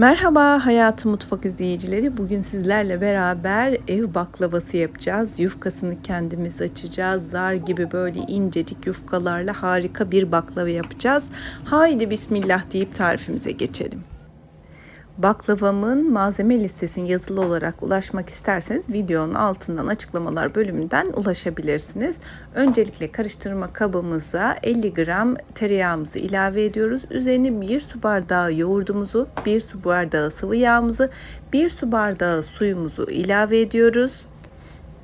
Merhaba Hayatı Mutfak izleyicileri. Bugün sizlerle beraber ev baklavası yapacağız. Yufkasını kendimiz açacağız. Zar gibi böyle incecik yufkalarla harika bir baklava yapacağız. Haydi bismillah deyip tarifimize geçelim. Baklavamın malzeme listesine yazılı olarak ulaşmak isterseniz videonun altından açıklamalar bölümünden ulaşabilirsiniz. Öncelikle karıştırma kabımıza 50 gram tereyağımızı ilave ediyoruz. Üzerine 1 su bardağı yoğurdumuzu, 1 su bardağı sıvı yağımızı, 1 su bardağı suyumuzu ilave ediyoruz.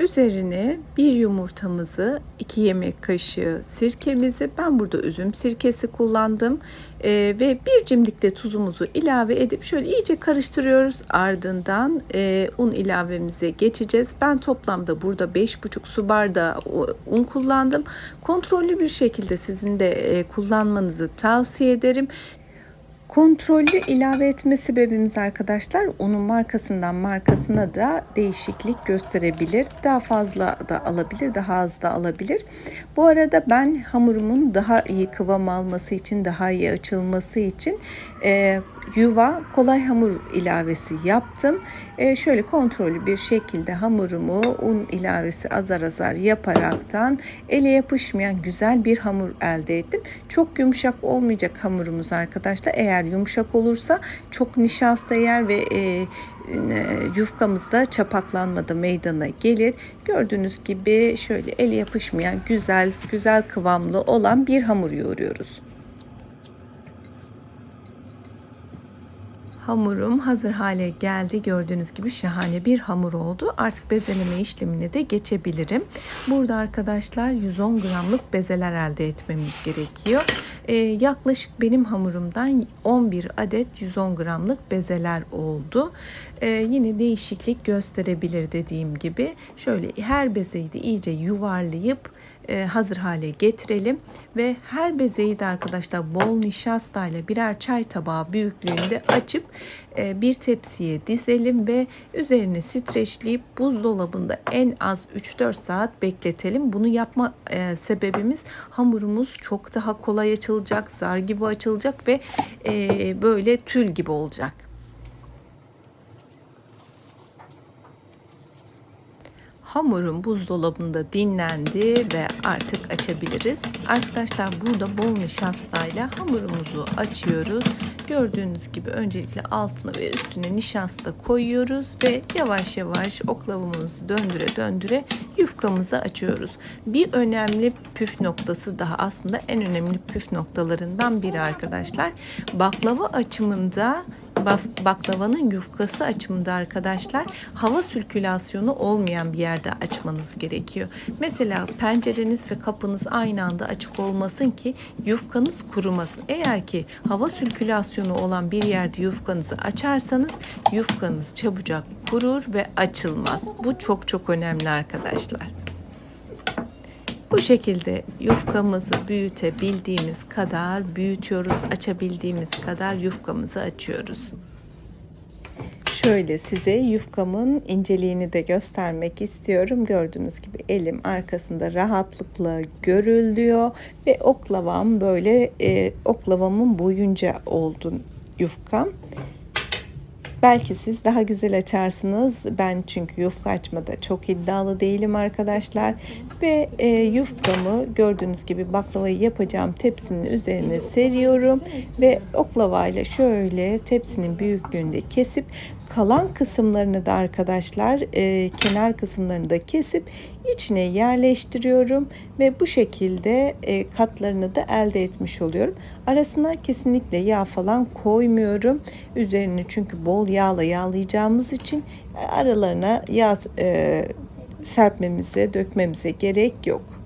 Üzerine bir yumurtamızı, 2 yemek kaşığı sirkemizi, ben burada üzüm sirkesi kullandım e, ve bir cimdik de tuzumuzu ilave edip şöyle iyice karıştırıyoruz. Ardından e, un ilavemize geçeceğiz. Ben toplamda burada 5,5 su bardağı un kullandım. Kontrollü bir şekilde sizin de e, kullanmanızı tavsiye ederim. Kontrollü ilave etme sebebimiz arkadaşlar unun markasından markasına da değişiklik gösterebilir. Daha fazla da alabilir, daha az da alabilir. Bu arada ben hamurumun daha iyi kıvam alması için, daha iyi açılması için e, yuva kolay hamur ilavesi yaptım. E, şöyle kontrollü bir şekilde hamurumu un ilavesi azar azar yaparaktan ele yapışmayan güzel bir hamur elde ettim. Çok yumuşak olmayacak hamurumuz arkadaşlar. Eğer yumuşak olursa çok nişasta yer ve e, yufkamızda çapaklanmadı meydana gelir. Gördüğünüz gibi şöyle ele yapışmayan güzel güzel kıvamlı olan bir hamur yoğuruyoruz. Hamurum hazır hale geldi. Gördüğünüz gibi şahane bir hamur oldu. Artık bezeleme işlemine de geçebilirim. Burada arkadaşlar 110 gramlık bezeler elde etmemiz gerekiyor. Ee, yaklaşık benim hamurumdan 11 adet 110 gramlık bezeler oldu. Ee, yine değişiklik gösterebilir dediğim gibi. Şöyle her bezeyi de iyice yuvarlayıp hazır hale getirelim ve her bezeyi de arkadaşlar bol nişasta ile birer çay tabağı büyüklüğünde açıp e, bir tepsiye dizelim ve üzerine streçleyip buzdolabında en az 3-4 saat bekletelim. Bunu yapma e, sebebimiz hamurumuz çok daha kolay açılacak, zar gibi açılacak ve böyle tül gibi olacak. Hamurum buzdolabında dinlendi ve artık açabiliriz. Arkadaşlar burada bol nişastayla hamurumuzu açıyoruz. Gördüğünüz gibi öncelikle altına ve üstüne nişasta koyuyoruz ve yavaş yavaş oklavamızı döndüre döndüre yufkamızı açıyoruz. Bir önemli püf noktası daha aslında en önemli püf noktalarından biri arkadaşlar. Baklava açımında baklavanın yufkası açımında arkadaşlar hava sirkülasyonu olmayan bir yerde açmanız gerekiyor. Mesela pencereniz ve kapınız aynı anda açık olmasın ki yufkanız kurumasın. Eğer ki hava sirkülasyonu olan bir yerde yufkanızı açarsanız yufkanız çabucak kurur ve açılmaz. Bu çok çok önemli arkadaşlar. Bu şekilde yufkamızı büyütebildiğimiz kadar büyütüyoruz. Açabildiğimiz kadar yufkamızı açıyoruz. Şöyle size yufkamın inceliğini de göstermek istiyorum. Gördüğünüz gibi elim arkasında rahatlıkla görülüyor ve oklavam böyle e, oklavamın boyunca oldu yufkam. Belki siz daha güzel açarsınız. Ben çünkü yufka açmada çok iddialı değilim arkadaşlar. Ve e, yufkamı gördüğünüz gibi baklavayı yapacağım tepsinin üzerine seriyorum. Ve oklavayla şöyle tepsinin büyüklüğünde kesip kalan kısımlarını da arkadaşlar e, kenar kısımlarını da kesip içine yerleştiriyorum ve bu şekilde e, katlarını da elde etmiş oluyorum. Arasına kesinlikle yağ falan koymuyorum. Üzerini çünkü bol yağla yağlayacağımız için e, aralarına yağ e, serpmemize, dökmemize gerek yok.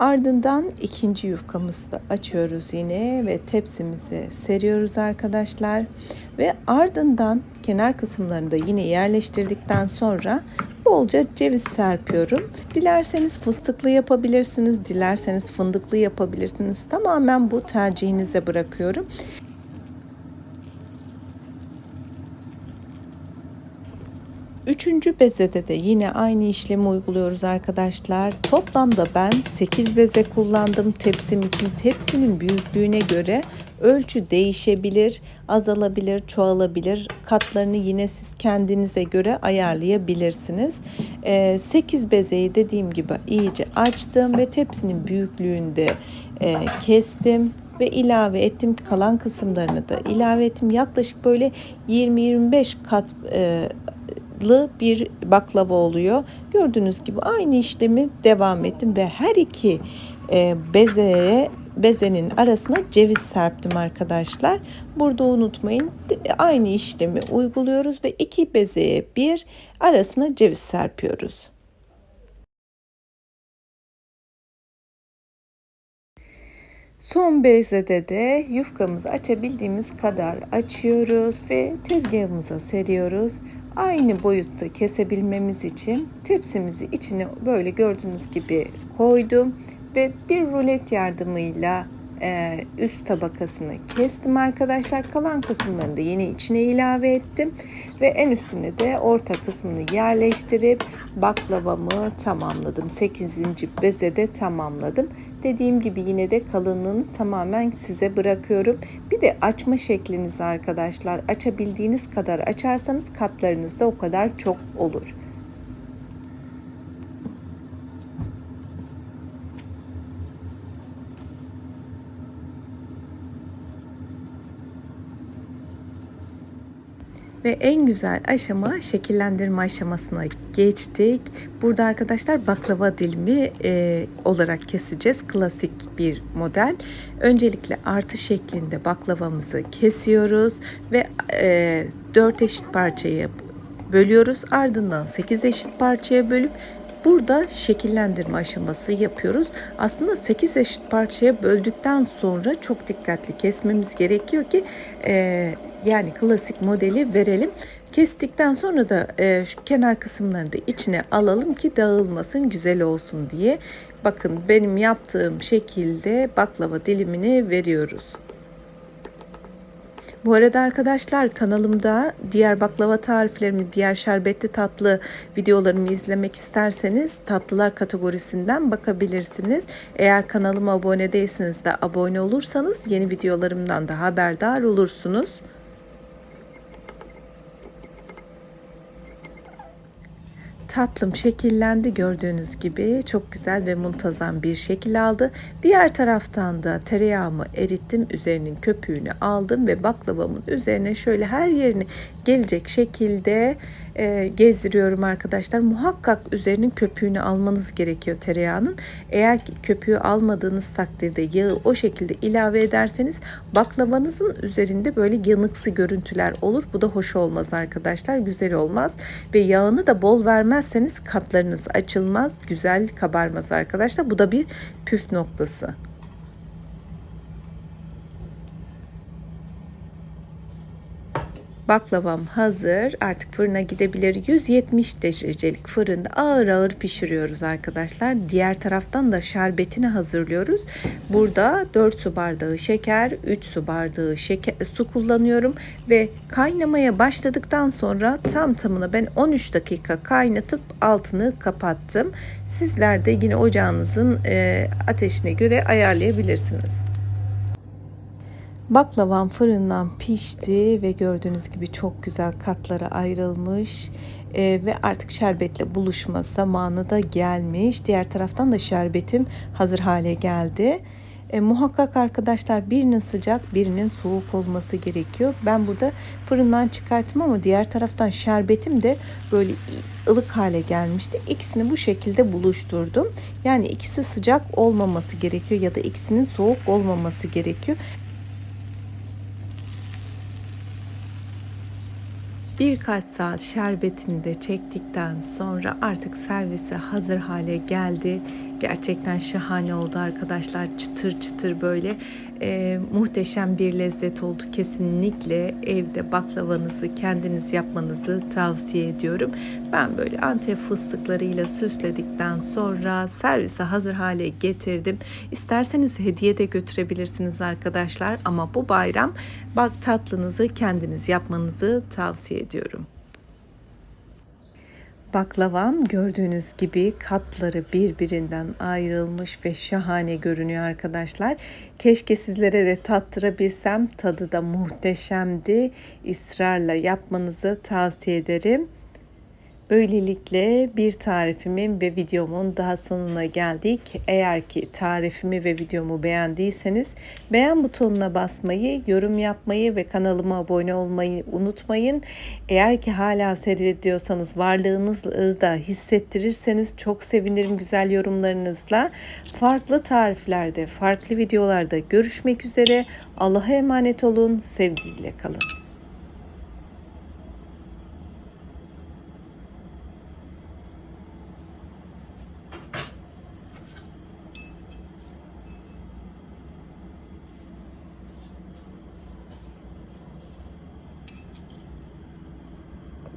Ardından ikinci yufkamızı da açıyoruz yine ve tepsimizi seriyoruz arkadaşlar. Ve ardından kenar kısımlarını da yine yerleştirdikten sonra bolca ceviz serpiyorum. Dilerseniz fıstıklı yapabilirsiniz, dilerseniz fındıklı yapabilirsiniz. Tamamen bu tercihinize bırakıyorum. Üçüncü bezede de yine aynı işlemi uyguluyoruz arkadaşlar. Toplamda ben 8 beze kullandım tepsim için. Tepsinin büyüklüğüne göre ölçü değişebilir, azalabilir, çoğalabilir. Katlarını yine siz kendinize göre ayarlayabilirsiniz. 8 bezeyi dediğim gibi iyice açtım ve tepsinin büyüklüğünde e, kestim ve ilave ettim kalan kısımlarını da ilave ettim yaklaşık böyle 20-25 kat e, bir baklava oluyor. Gördüğünüz gibi aynı işlemi devam ettim ve her iki e, bezeye bezenin arasına ceviz serptim arkadaşlar. Burada unutmayın aynı işlemi uyguluyoruz ve iki bezeye bir arasına ceviz serpiyoruz. Son bezede de yufkamızı açabildiğimiz kadar açıyoruz ve tezgahımıza seriyoruz. Aynı boyutta kesebilmemiz için tepsimizi içine böyle gördüğünüz gibi koydum ve bir rulet yardımıyla e, üst tabakasını kestim arkadaşlar. Kalan kısımlarını da yine içine ilave ettim. Ve en üstüne de orta kısmını yerleştirip baklavamı tamamladım. 8. bezede tamamladım. Dediğim gibi yine de kalınlığını tamamen size bırakıyorum. Bir de açma şekliniz arkadaşlar. Açabildiğiniz kadar açarsanız katlarınız da o kadar çok olur. Ve en güzel aşama şekillendirme aşamasına geçtik. Burada arkadaşlar baklava dilimi e, olarak keseceğiz. Klasik bir model. Öncelikle artı şeklinde baklavamızı kesiyoruz ve e, 4 eşit parçaya bölüyoruz. Ardından 8 eşit parçaya bölüp Burada şekillendirme aşaması yapıyoruz. Aslında 8 eşit parçaya böldükten sonra çok dikkatli kesmemiz gerekiyor ki e, yani klasik modeli verelim. Kestikten sonra da e, şu kenar kısımlarını da içine alalım ki dağılmasın güzel olsun diye. Bakın benim yaptığım şekilde baklava dilimini veriyoruz. Bu arada arkadaşlar kanalımda diğer baklava tariflerimi, diğer şerbetli tatlı videolarımı izlemek isterseniz tatlılar kategorisinden bakabilirsiniz. Eğer kanalıma abone değilseniz de abone olursanız yeni videolarımdan da haberdar olursunuz. Tatlım şekillendi gördüğünüz gibi çok güzel ve muntazam bir şekil aldı. Diğer taraftan da tereyağımı erittim üzerinin köpüğünü aldım ve baklavamın üzerine şöyle her yerini gelecek şekilde e, gezdiriyorum arkadaşlar. Muhakkak üzerinin köpüğünü almanız gerekiyor tereyağının. Eğer ki köpüğü almadığınız takdirde yağı o şekilde ilave ederseniz baklavanızın üzerinde böyle yanıksı görüntüler olur. Bu da hoş olmaz arkadaşlar. Güzel olmaz ve yağını da bol vermezseniz katlarınız açılmaz. Güzel kabarmaz arkadaşlar. Bu da bir püf noktası. Baklavam hazır. Artık fırına gidebilir. 170 derecelik fırında ağır ağır pişiriyoruz arkadaşlar. Diğer taraftan da şerbetini hazırlıyoruz. Burada 4 su bardağı şeker, 3 su bardağı şeker, su kullanıyorum ve kaynamaya başladıktan sonra tam tamına ben 13 dakika kaynatıp altını kapattım. Sizler de yine ocağınızın e, ateşine göre ayarlayabilirsiniz. Baklavam fırından pişti ve gördüğünüz gibi çok güzel katlara ayrılmış e, ve artık şerbetle buluşma zamanı da gelmiş. Diğer taraftan da şerbetim hazır hale geldi. E, muhakkak arkadaşlar birinin sıcak birinin soğuk olması gerekiyor. Ben burada fırından çıkarttım ama diğer taraftan şerbetim de böyle ılık hale gelmişti. İkisini bu şekilde buluşturdum. Yani ikisi sıcak olmaması gerekiyor ya da ikisinin soğuk olmaması gerekiyor. Birkaç saat şerbetini de çektikten sonra artık servise hazır hale geldi. Gerçekten şahane oldu arkadaşlar. Çıtır çıtır böyle e, muhteşem bir lezzet oldu. Kesinlikle evde baklavanızı kendiniz yapmanızı tavsiye ediyorum. Ben böyle antep fıstıklarıyla süsledikten sonra servise hazır hale getirdim. İsterseniz hediye de götürebilirsiniz arkadaşlar ama bu bayram bak tatlınızı kendiniz yapmanızı tavsiye ediyorum. Baklavam gördüğünüz gibi katları birbirinden ayrılmış ve şahane görünüyor arkadaşlar. Keşke sizlere de tattırabilsem. Tadı da muhteşemdi. İsrarla yapmanızı tavsiye ederim. Böylelikle bir tarifimin ve videomun daha sonuna geldik. Eğer ki tarifimi ve videomu beğendiyseniz beğen butonuna basmayı, yorum yapmayı ve kanalıma abone olmayı unutmayın. Eğer ki hala seyrediyorsanız varlığınızı da hissettirirseniz çok sevinirim güzel yorumlarınızla. Farklı tariflerde, farklı videolarda görüşmek üzere. Allah'a emanet olun, sevgiyle kalın.